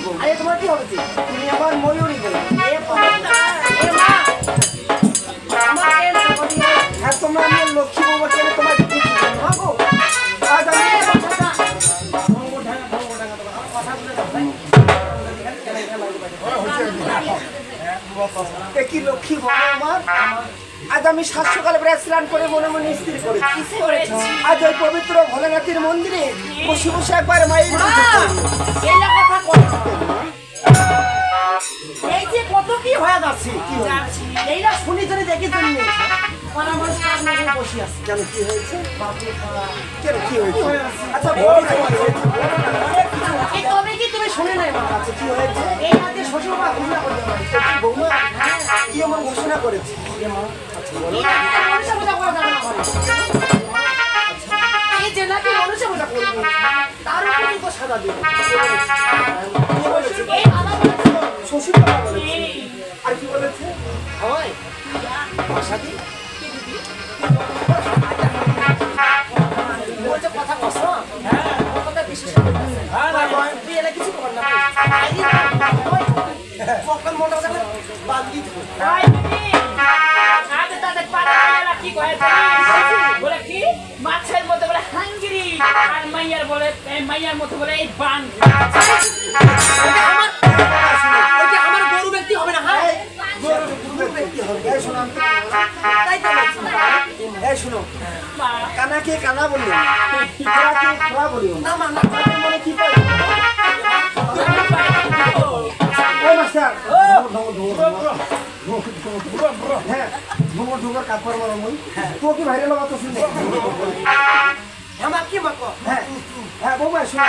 কি হয়েছে তুমি আমার ময়ূরী বলে? হ্যাঁ তোমরা তোমার আমি তোমার লক্ষ্মী বউ আমার আজ আমি সাত সকালে স্নান করে মনে মনে স্থির করেছি। আজ ওই পবিত্র ভোলেনাথের মন্দিরে বসে বসে একবার মায়ের এই যে কত কি হয়ে যাচ্ছে। এইটা শুনি তুমি দেখি তুমি। পরামর্শ বসে আছে। কেন কি হয়েছে? কেন কি হয়েছে? আচ্ছা তবে কি তুমি শুনে নাই মা আচ্ছা কি হয়েছে? এই রাতে শ্বশুর মা ঘুমিয়ে করতে পারে। বৌমা? কি এমন ঘোষণা করেছে? এই ঘরে। এই যে নাকি মনুষ্য পূজা করবে তার উপরে তো দেবে? শ্বশুর আর কি বলেছে? হয়। ভাষাদি মাইয়ার মাইয়ার বলে এই বান আমার আমার গরু ব্যক্তি হবে না হ্যাঁ ব্যক্তি হবে তাই তো। এই শোনো কানাকে কানা না মা না। তাদের মনে কি পাই ওই মাস্টার। হ্যাঁ ঢোঙর ঢোঙর কাপড় মারো মই তো কি ভাইরে লগা তো শুনে আমার কি মাকো হ্যাঁ হ্যাঁ বৌমা শোনো।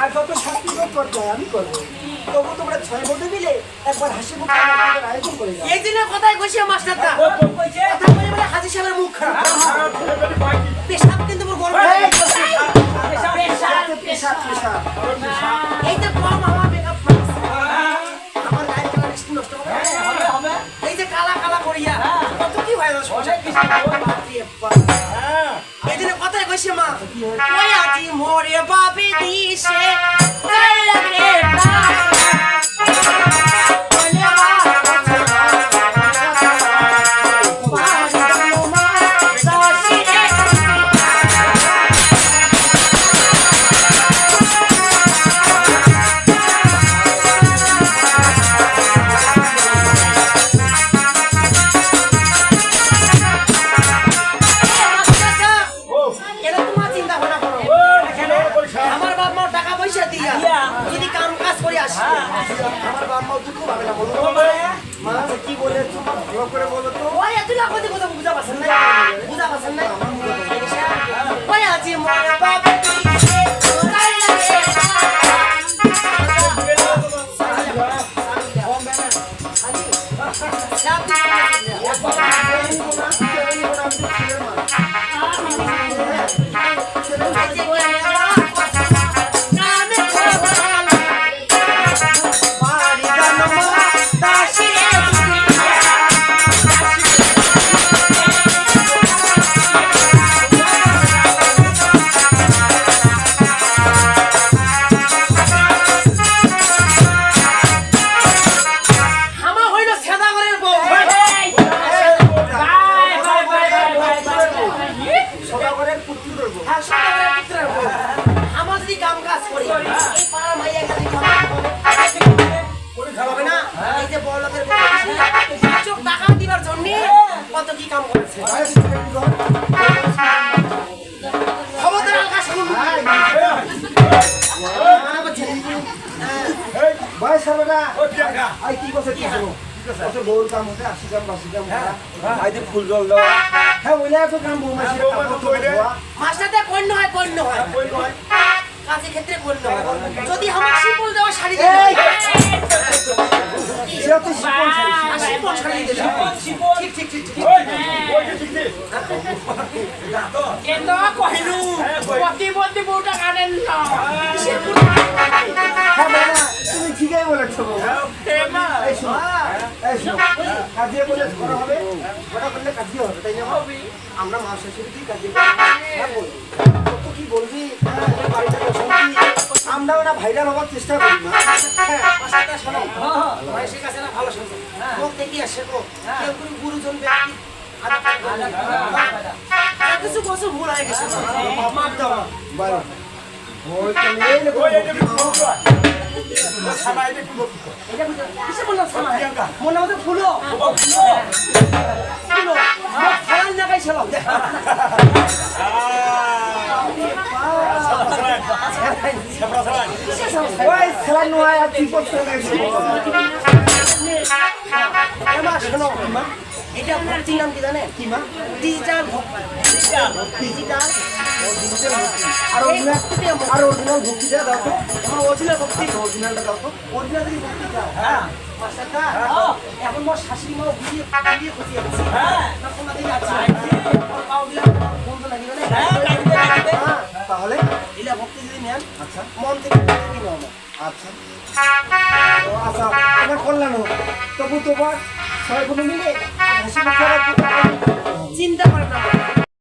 আর যত শাস্তি করতে আমি করব। তবু তোমরা ছয় বন্ধু মিলে একবার হাসি মুখে আয়োজন করে এই দিনের কথাই কইছি মাস্টারটা কথা বলে বলে হাজি সাহেবের মুখ খারাপ। পেশাব কিন্তু মোর গরম এই, পেশাল, পেশাব, পেশাব। এই যে কম আমার মেকআপ আমার গায়ের কালার স্কিন নষ্ট হবে। এই যে কালা কালা করিয়া। কত কি হয়। এই দিনে কথাই কইছে মা। ওই আজি মোরে বাবে দিছে। করে বলো তো ওই এত লাখ কোটি কথা বুঝা পাচ্ছেন না সেদা ঘরের পুত্রের বউ। আমার যদি কাম কাজ করি এই পাড়ার মাইয়া কাম হবে না এই যে বড় লোকের চোখ টাকা দিবার জন্য কত কি কাম করেছে খবরদার শুনুন হবে না আই কি কথা কি কত গরুর কাম আশি বাসি ফুল জল দেওয়া হ্যাঁ ওইলা তো কাম বৌমা সে মাস্টারটা কন্য হয় কন্য হয়। ক্ষেত্রে কন্য হয়। যদি আমার শিপল দেওয়া শাড়ি দেয় কহিনু প্রতিবন্ধী বউটা কানেন না। কাজিয়া বলে করা হবে ওটা করলে কাজিয়া হবে তাই না আমরা মা শাশুড়ি কাজিয়া করি? হ্যাঁ, কি বলবি আমাদের বাড়িতে আমরা ওটা ভাইরাল হওয়ার চেষ্টা করি না হ্যাঁ, বয়সের কাছে না ভালো শুনছো। মুখ থেকে আসে। কেউ কোনো গুরুজন ব্যক্তি করবে। আর কিছু বছর ভুল হয়ে গেছে গো। মাফ দাও। মনে মতো ফুলো। ফুলো। ফালান জায়গায় ছিল। কিসের সমস্যা? ওই খেলা নয় আর কি করতে এবার শোনো। এটা ভক্তির নাম কি জানেন? কি মা ডিজিটাল। ডিজিটাল আর অরিজিনাল আর অরিজিনাল ভক্তিটা দাও তো। আমার অরিজিনাল ভক্তি অরিজিনালটা দাও তো। অরিজিনাল যদি ভক্তি হ্যাঁ। এখন মোর শাশুড়ি দিকে আছে বন্ধু না হ্যাঁ তাহলে এলা ভক্তি যদি নেন আচ্ছা। মন থেকে নাও আচ্ছা। আচ্ছা তোমার কল্যাণ হোক। তবু তোমার সবাই কোনো মিলে। চিন্তা করে